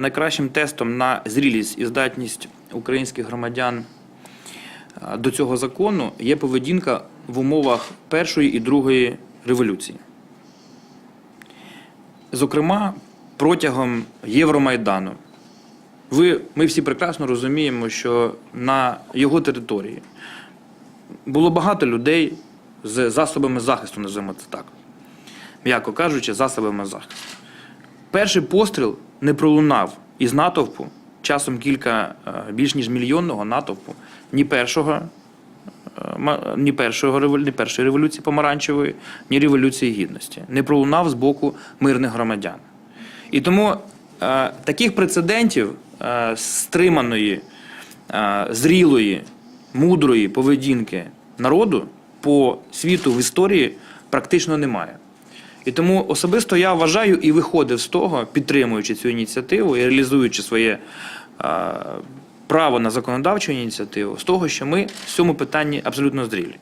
Найкращим тестом на зрілість і здатність українських громадян до цього закону є поведінка в умовах першої і другої революції. Зокрема, протягом Євромайдану. Ви, ми всі прекрасно розуміємо, що на його території було багато людей з засобами захисту, називаємо це так. М'яко кажучи, засобами захисту. Перший постріл не пролунав із натовпу, часом кілька е, більш ніж мільйонного натовпу, ні першого, е, ні першого ні першої революції помаранчевої, ні революції гідності. Не пролунав з боку мирних громадян. І тому е, таких прецедентів стриманої, зрілої, мудрої поведінки народу по світу в історії практично немає. І тому особисто я вважаю і виходив з того, підтримуючи цю ініціативу і реалізуючи своє право на законодавчу ініціативу, з того, що ми в цьому питанні абсолютно зрілі.